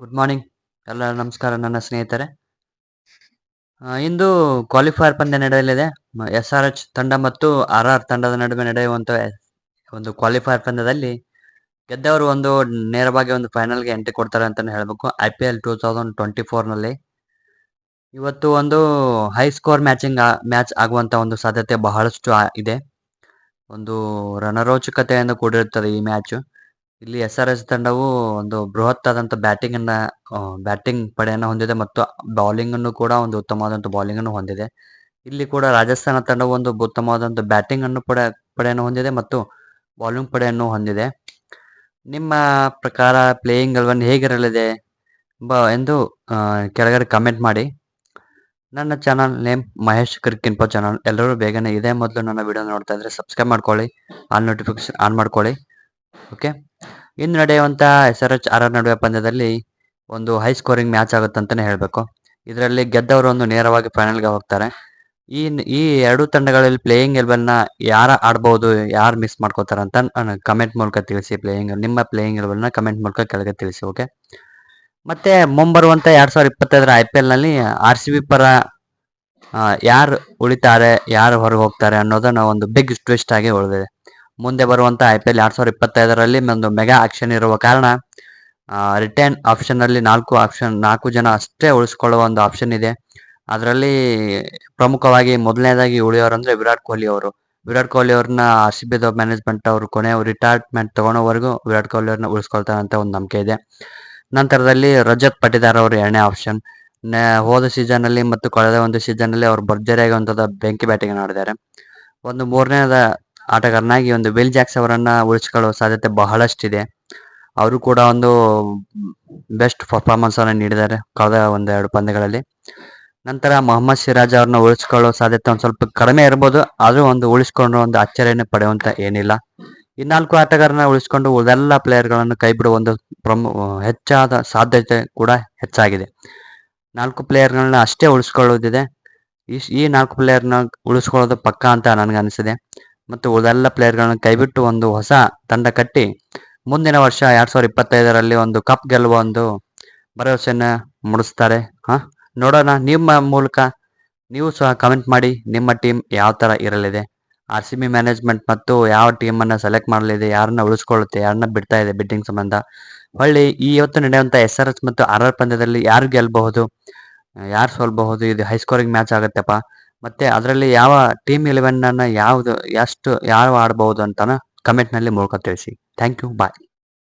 Good morning ಎಲ್ಲ ನಮಸ್ಕಾರ, ನನ್ನ ಸ್ನೇಹಿತರೆ. ಇಂದು ಕ್ವಾಲಿಫೈಯರ್ ಪಂದ್ಯ ನಡೆಯಲಿದೆ. ಎಸ್ ಆರ್ ಎಚ್ ತಂಡ ಮತ್ತು ಆರ್ ಆರ್ ತಂಡದ ನಡುವೆ ನಡೆಯುವಂತ ಒಂದು ಕ್ವಾಲಿಫೈಯರ್ ಪಂದ್ಯದಲ್ಲಿ ಗೆದ್ದವರು ಒಂದು ನೇರವಾಗಿ ಒಂದು ಫೈನಲ್ಗೆ ಎಂಟ್ರಿ ಕೊಡ್ತಾರೆ ಅಂತಾನೆ ಹೇಳಬೇಕು. I P L two thousand twenty ಫೋರ್ನಲ್ಲಿ ಇವತ್ತು ಒಂದು ಹೈ ಸ್ಕೋರ್ ಮ್ಯಾಚಿಂಗ್ ಮ್ಯಾಚ್ ಆಗುವಂತ ಒಂದು ಸಾಧ್ಯತೆ ಬಹಳಷ್ಟು ಇದೆ. ಒಂದು ರಣರೋಚಕತೆಯಿಂದ ಕೂಡಿರುತ್ತದೆ ಈ ಮ್ಯಾಚ್ ಇಲ್ಲಿ ಎಸ್ ಆರ್ ಎಸ್ ತಂಡವು ಒಂದು ಬೃಹತ್ ಆದಂತ ಬ್ಯಾಟಿಂಗ್ ಅನ್ನ ಬ್ಯಾಟಿಂಗ್ ಪಡೆಯನ್ನು ಹೊಂದಿದೆ ಮತ್ತು ಬೌಲಿಂಗ್ ಅನ್ನು ಕೂಡ ಒಂದು ಉತ್ತಮವಾದಂತ ಬೌಲಿಂಗ್ ಅನ್ನು ಹೊಂದಿದೆ. ಇಲ್ಲಿ ಕೂಡ ರಾಜಸ್ಥಾನ ತಂಡವು ಒಂದು ಉತ್ತಮವಾದಂತ ಬ್ಯಾಟಿಂಗ್ ಅನ್ನು ಪಡೆ, ಪಡೆಯನ್ನು ಹೊಂದಿದೆ ಮತ್ತು ಬೌಲಿಂಗ್ ಪಡೆಯನ್ನು ಹೊಂದಿದೆ. ನಿಮ್ಮ ಪ್ರಕಾರ ಪ್ಲೇಯಿಂಗ್ ಎಲೆವನ್ ಹೇಗಿರಲಿದೆ ಬ ಎಂದು ಕೆಳಗಡೆ ಕಮೆಂಟ್ ಮಾಡಿ. ನನ್ನ channel name Mahesh cric channel ಎಲ್ಲರೂ ಬೇಗನೆ ಇದೇ ಮೊದಲು ನನ್ನ ವಿಡಿಯೋ ನೋಡ್ತಾ ಇದ್ರೆ ಸಬ್ಸ್ಕ್ರೈಬ್ ಮಾಡ್ಕೊಳ್ಳಿ ಆಲ್ ನೋಟಿಫಿಕೇಶನ್ ಆನ್ ಮಾಡ್ಕೊಳ್ಳಿ. ಓಕೆ ಇನ್ನು ನಡೆಯುವಂತ S R H R R ನಡುವೆ ಪಂದ್ಯದಲ್ಲಿ ಒಂದು ಹೈ ಸ್ಕೋರಿಂಗ್ ಮ್ಯಾಚ್ ಆಗುತ್ತೆ ಅಂತಾನೆ ಹೇಳಬೇಕು. ಇದರಲ್ಲಿ ಗೆದ್ದವರು ಒಂದು ನೇರವಾಗಿ ಫೈನಲ್ಗೆ ಹೋಗ್ತಾರೆ. ಈ ಈ ಎರಡು ತಂಡಗಳಲ್ಲಿ ಪ್ಲೇಯಿಂಗ್ ಎಲೆವೆನ್ನ ಯಾರ ಆಡ್ಬೋದು, ಯಾರು ಮಿಸ್ ಮಾಡ್ಕೋತಾರೆ ಅಂತ ಕಮೆಂಟ್ ಮೂಲಕ ತಿಳಿಸಿ ಪ್ಲೇಯಿಂಗ್ ನಿಮ್ಮ ಪ್ಲೇಯಿಂಗ್ ಎಲೆವೆನ್ನ ಕಮೆಂಟ್ ಮೂಲಕ ಕೆಳಗೆ ತಿಳಿಸಿ ಓಕೆ ಮತ್ತೆ ಮುಂಬರುವಂತ ಎರಡು ಸಾವಿರದ ಇಪ್ಪತ್ತೈದರ ಐ ಪಿ ಎಲ್ನಲ್ಲಿ ಆರ್ ಸಿ ಬಿ ಪರ ಯಾರು ಉಳಿತಾರೆ, ಯಾರು ಹೊರಗೆ ಹೋಗ್ತಾರೆ ಅನ್ನೋದನ್ನ ಒಂದು ಬಿಗ್ ಟ್ವಿಸ್ಟ್ ಆಗಿ ಉಳಿದಿದೆ. ಮುಂದೆ ಬರುವಂತ ಐ ಪಿ ಎಲ್ ಎರಡ್ ಸಾವಿರದ ಇಪ್ಪತ್ತೈದರಲ್ಲಿ ಒಂದು ಮೆಗಾ ಆಕ್ಷನ್ ಇರುವ ಕಾರಣ ರಿಟರ್ನ್ ಆಪ್ಷನ್ ಅಲ್ಲಿ ನಾಲ್ಕು ಆಪ್ಷನ್ ನಾಲ್ಕು ಜನ ಅಷ್ಟೇ ಉಳಿಸಿಕೊಳ್ಳುವ ಒಂದು ಆಪ್ಷನ್ ಇದೆ. ಅದರಲ್ಲಿ ಪ್ರಮುಖವಾಗಿ ಮೊದಲನೇದಾಗಿ ಉಳಿಯೋರಂದ್ರೆ ವಿರಾಟ್ ಕೊಹ್ಲಿ ಅವರು. ವಿರಾಟ್ ಕೊಹ್ಲಿ ಅವ್ರನ್ನ ಆರ್ ಮ್ಯಾನೇಜ್ಮೆಂಟ್ ಅವರು ಕೊನೆ ರಿಟೈರ್ಮೆಂಟ್ ತಗೊಳೋವರೆಗೂ ವಿರಾಟ್ ಕೊಹ್ಲಿ ಅವ್ರನ್ನ ಉಳಿಸ್ಕೊಳ್ತಾರೆ ಅಂತ ಒಂದು ನಂಬಿಕೆ ಇದೆ. ನಂತರದಲ್ಲಿ ರಜತ್ ಪಟಿದಾರ್ ಅವರು ಎರಡನೇ ಆಪ್ಷನ್ ಹೋದ ಸೀಸನ್ ಅಲ್ಲಿ ಮತ್ತು ಕಳೆದ ಒಂದು ಸೀಸನ್ ಅಲ್ಲಿ ಅವರು ಭರ್ಜರಿಯಾಗಿ ಒಂದು ಬೆಂಕಿ ಬ್ಯಾಟಿಂಗ್ ಆಡಿದ್ದಾರೆ. ಒಂದು ಮೂರನೇದ ಆಟಗಾರನಾಗಿ ಒಂದು ವಿಲ್ ಜಾಕ್ಸ್ ಅವರನ್ನ ಉಳಿಸಿಕೊಳ್ಳುವ ಸಾಧ್ಯತೆ ಬಹಳಷ್ಟಿದೆ. ಅವರು ಕೂಡ ಒಂದು ಬೆಸ್ಟ್ ಪರ್ಫಾರ್ಮೆನ್ಸ್ ಅನ್ನು ನೀಡಿದ್ದಾರೆ ಕಳೆದ ಒಂದೆರಡು ಪಂದ್ಯಗಳಲ್ಲಿ. ನಂತರ ಮೊಹಮ್ಮದ್ ಸಿರಾಜ್ ಅವ್ರನ್ನ ಉಳಿಸ್ಕೊಳ್ಳೋ ಸಾಧ್ಯತೆ ಒಂದು ಸ್ವಲ್ಪ ಕಡಿಮೆ ಇರ್ಬೋದು, ಆದರೂ ಒಂದು ಉಳಿಸ್ಕೊಂಡು ಒಂದು ಅಚ್ಚರಿಯನ್ನು ಪಡೆಯುವಂತ ಏನಿಲ್ಲ. ಈ ನಾಲ್ಕು ಆಟಗಾರನ ಉಳಿಸ್ಕೊಂಡು ಉಳಿದೆಲ್ಲ ಪ್ಲೇಯರ್ಗಳನ್ನು ಕೈ ಬಿಡುವ ಒಂದು ಪ್ರಮು, ಹೆಚ್ಚಾದ ಸಾಧ್ಯತೆ ಕೂಡ ಹೆಚ್ಚಾಗಿದೆ. ನಾಲ್ಕು ಪ್ಲೇಯರ್ಗಳನ್ನ ಅಷ್ಟೇ ಉಳಿಸ್ಕೊಳ್ಳೋದಿದೆ. ಈ ನಾಲ್ಕು ಪ್ಲೇಯರ್ನ ಉಳಿಸ್ಕೊಳ್ಳೋದು ಪಕ್ಕಾ ಅಂತ ನನಗೆ ಅನಿಸಿದೆ ಮತ್ತು ಉಳಿದೆಲ್ಲ ಪ್ಲೇಯರ್ಗಳನ್ನು ಕೈಬಿಟ್ಟು ಒಂದು ಹೊಸ ತಂಡ ಕಟ್ಟಿ ಮುಂದಿನ ವರ್ಷ ಎರಡು ಸಾವಿರದ ಇಪ್ಪತ್ತೈದರಲ್ಲಿ ಒಂದು ಕಪ್ ಗೆಲ್ಲುವ ಒಂದು ಭರವಸೆಯನ್ನು ಮೂಡಿಸ್ತಾರೆ. ಹಾ? ನೋಡೋಣ. ನಿಮ್ಮ ಮೂಲಕ ನೀವು ಸಹ ಕಮೆಂಟ್ ಮಾಡಿ ನಿಮ್ಮ ಟೀಮ್ ಯಾವ ತರ ಇರಲಿದೆ. ಆರ್ ಸಿ ಬಿ ಮ್ಯಾನೇಜ್ಮೆಂಟ್ ಮತ್ತು ಯಾವ ಟೀಮ್ ಅನ್ನ ಸೆಲೆಕ್ಟ್ ಮಾಡಲಿದೆ, ಯಾರನ್ನ ಉಳಿಸ್ಕೊಳ್ಳುತ್ತೆ, ಯಾರನ್ನ ಬಿಡ್ತಾ ಇದೆ ಬಿಡ್ಡಿಂಗ್ ಸಂಬಂಧ. ಹೊಳ್ಳಿ ಈ ಇವತ್ತು ನಡೆಯುವಂಥ ಎಸ್ ಆರ್ ಎಸ್ ಮತ್ತು ಆರ್ ಆರ್ ಪಂದ್ಯದಲ್ಲಿ ಯಾರು ಗೆಲ್ಲಬಹುದು ಯಾರು ಸೋಲ್ಬಹುದು? ಇದು ಹೈ ಸ್ಕೋರಿಂಗ್ ಮ್ಯಾಚ್ ಆಗತ್ತಪ್ಪ. ಮತ್ತೆ ಅದರಲ್ಲಿ ಯಾವ ಟೀಮ್ ಇಲೆವೆನ್ ಅನ್ನ ಯಾವ್ದು, ಎಷ್ಟು, ಯಾರು ಆಡಬಹುದು ಅಂತಾನ ಕಮೆಂಟ್ನಲ್ಲಿ ಮೂಲಕ ತಿಳಿಸಿ. Thank you bye